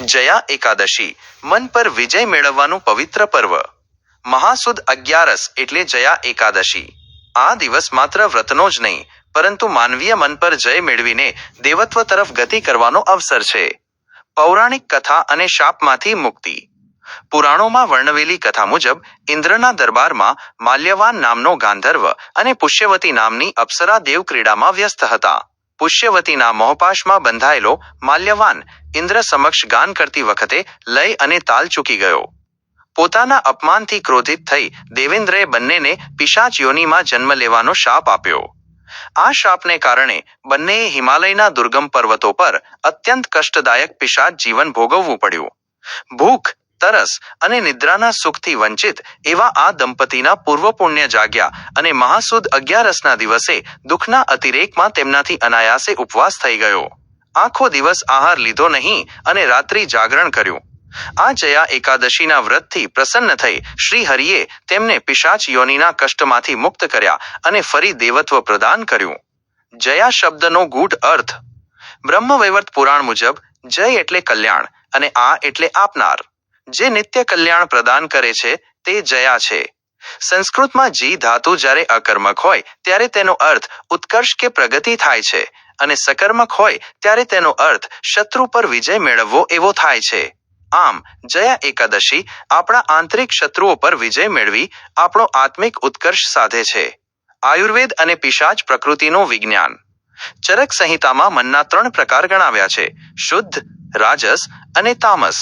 જયા એકાદશી, મન પર વિજય મેળવવાનું પવિત્ર પર્વ. મહાસુદ અગિયારસ એટલે જયા એકાદશી. આ દિવસ માત્ર વ્રતનો જ નહીં, પરંતુ માનવીય મન પર જય મેળવીને દેવત્વ તરફ ગતિ કરવાનો અવસર છે. પૌરાણિક કથા અને શાપમાંથી મુક્તિ. પુરાણોમાં વર્ણવેલી કથા મુજબ, ઇન્દ્રના દરબારમાં માલ્યવાન નામનો ગાંધર્વ અને પુષ્યવતી નામની અપ્સરા દેવ ક્રીડામાં વ્યસ્ત હતા. પુષ્યવતીના મોહપાશમાં બંધાયેલો માલ્યવાન ઇન્દ્ર સમક્ષ ગાન કરતી વખતે લય અને તાલ ચૂકી ગયો. પોતાના અપમાનથી ક્રોધિત થઈ દેવેન્દ્રએ બંનેને પિશાચ યોનીમાં જન્મ લેવાનો શાપ આપ્યો. આ શાપને કારણે બંનેએ હિમાલયના દુર્ગમ પર્વતો પર અત્યંત કષ્ટદાયક પિશાચ જીવન ભોગવવું પડ્યું. ભૂખ તરસ અને નિદ્રાના સુખથી વંચિત એવા આ દંપતીના પૂર્વ પુણ્ય જાગ્યા અને મહાસુદ અગિયારસના દિવસે દુઃખના અતિરેકમાં તેમનાથી અનાયાસે ઉપવાસ થઈ ગયો. આખો દિવસ આહાર લીધો નહીં અને રાત્રિ જાગરણ કર્યું. આ જયા એકાદશીના વ્રતથી પ્રસન્ન થઈ શ્રી હરિએ તેમને પિશાચ યોનિના કષ્ટમાંથી મુક્ત કર્યા અને ફરી દેવત્વ પ્રદાન કર્યું. જયા શબ્દનો ગૂઢ અર્થ, બ્રહ્મવૈવર્ત પુરાણ મુજબ, જય એટલે કલ્યાણ અને આ એટલે આપનાર. જે નિત્ય કલ્યાણ પ્રદાન કરે છે, તે જયા છે. સંસ્કૃતમાં જી ધાતુ જ્યારે અકર્મક હોય, ત્યારે તેનો અર્થ ઉત્કર્ષ કે પ્રગતિ થાય છે અને સકર્મક હોય, ત્યારે તેનો અર્થ શત્રુ પર વિજય મેળવવો એવો થાય છે. આમ, જયા એકાદશી આપણા આંતરિક શત્રુઓ પર વિજય મેળવી આપણો આત્મિક ઉત્કર્ષ સાધે છે. આયુર્વેદ અને પિશાચ પ્રકૃતિનું વિજ્ઞાન. ચરક સંહિતામાં મનના ત્રણ પ્રકાર ગણાવ્યા છે, શુદ્ધ, રાજસ અને તામસ.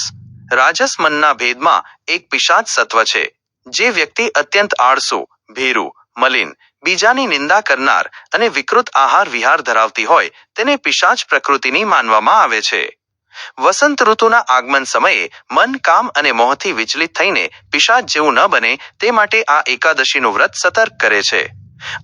રાજસ મનના ભેદમાં એક પિશાચ સત્વ છે. જે વ્યક્તિ અત્યંત આળસુ, ભીરુ, મલિન, બીજાની નિંદા કરનાર અને વિકૃત આહાર વિહાર ધરાવતી હોય તેને પિશાચ પ્રકૃતિની માનવામાં આવે છે. વસંત ઋતુના આગમન સમયે મન, કામ અને મોહથી વિચલિત થઈને પિશાચ જેવું ન બને તે માટે આ એકાદશીનું વ્રત સતર્ક કરે છે.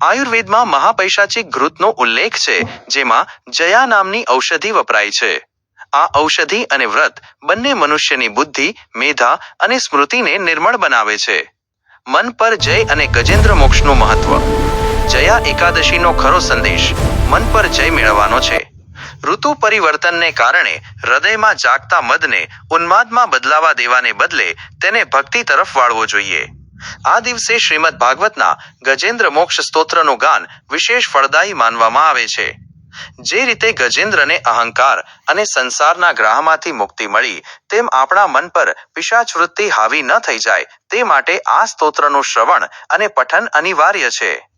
આયુર્વેદમાં મહાપૈશાચિક ઘૃતનો ઉલ્લેખ છે, જેમાં જયા નામની ઔષધિ વપરાય છે. આ ઔષધિ અને વ્રત બંને મનુષ્યની બુદ્ધિ, મેધા અને સ્મૃતિને નિર્મળ બનાવે છે. મન પર જય અને ગજેન્દ્ર મોક્ષનું મહત્વ. જયા એકાદશીનો ખરો સંદેશ મન પર જય મેળવવાનો છે. ઋતુ પરિવર્તનને કારણે હૃદયમાં જાગતા મદને, ઉન્માદમાં બદલાવા દેવાને બદલે તેને ભક્તિ તરફ વાળવો જોઈએ. આ દિવસે શ્રીમદ ભાગવતના ગજેન્દ્ર મોક્ષ સ્તોત્રનું ગાન વિશેષ ફળદાયી માનવામાં આવે છે. જે રીતે ગજેન્દ્રને અહંકાર અને સંસારના ગ્રાહમાંથી મુક્તિ મળી, તેમ આપણા મન પર પિશાચ વૃત્તિ હાવી ન થઈ જાય, તે માટે આ સ્તોત્રનું શ્રવણ અને પઠન અનિવાર્ય છે.